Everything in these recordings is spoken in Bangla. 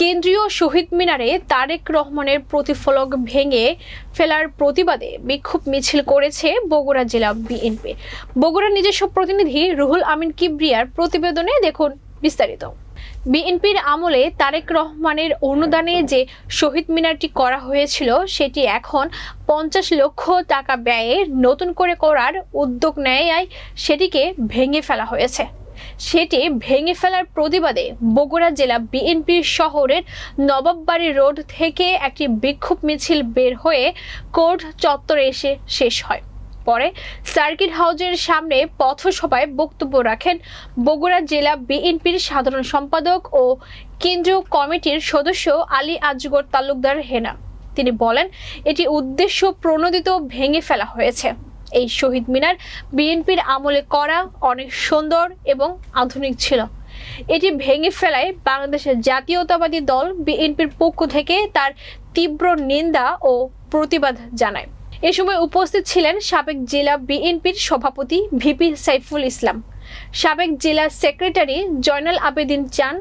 কেন্দ্রীয় শহীদ মিনারে তারেক রহমানের প্রতিফলক ভেঙে ফেলার প্রতিবাদে বিক্ষোভ মিছিল করেছে বগুড়া জেলা বিএনপি। বগুড়ার নিজস্ব প্রতিনিধি রুহুল আমিন কিবরিয়ার প্রতিবেদনে দেখুন বিস্তারিত। বিএনপির আমলে তারেক রহমানের অনুদানে যে শহীদ মিনারটি করা হয়েছিল, সেটি এখন পঞ্চাশ লক্ষ টাকা ব্যয়ে নতুন করে করার উদ্যোগ নেয়, সেটিকে ভেঙে ফেলা হয়েছে। সেটি ভেঙে ফেলার প্রতিবাদে বগুড়া জেলা বিএনপি শহরের নবাববাড়ি রোড থেকে একটি বিক্ষোভ মিছিল বের হয়ে কোর্ট চত্বরে এসে শেষ হয়। পরে সার্কিট হাউজের সামনে পথসভায় বক্তব্য রাখেন বগুড়া জেলা বিএনপির সাধারণ সম্পাদক ও কেন্দ্রীয় কমিটির সদস্য আলী আজগর তালুকদার হেনা। তিনি বলেন, এটি উদ্দেশ্য প্রণোদিত ভেঙে ফেলা হয়েছে। এই শহীদ মিনার। বিএনপির আমলে করা অনেক সুন্দর এবং আধুনিক ছিল। এটি ভেঙে ফেলায় বাংলাদেশের জাতীয়তাবাদী দল বিএনপির পক্ষ থেকে তার তীব্র নিন্দা ও প্রতিবাদ জানায়। এ সময় উপস্থিত ছিলেন সাবেক জেলা বিএনপির সভাপতি ভিপি সাইফুল ইসলাম। সাবেক জেলা সেক্রেটারি জয়নাল আবেদিন চান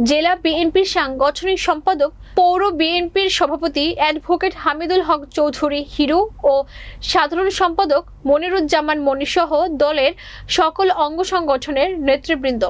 জেলা বিএনপির সাংগঠনিক সম্পাদক, পৌর বিএনপির সভাপতি অ্যাডভোকেট হামিদুল হক চৌধুরী হিরু ও সাধারণ সম্পাদক মনিরুজ্জামান মনিসহ দলের সকল অঙ্গ সংগঠনের নেতৃবৃন্দ।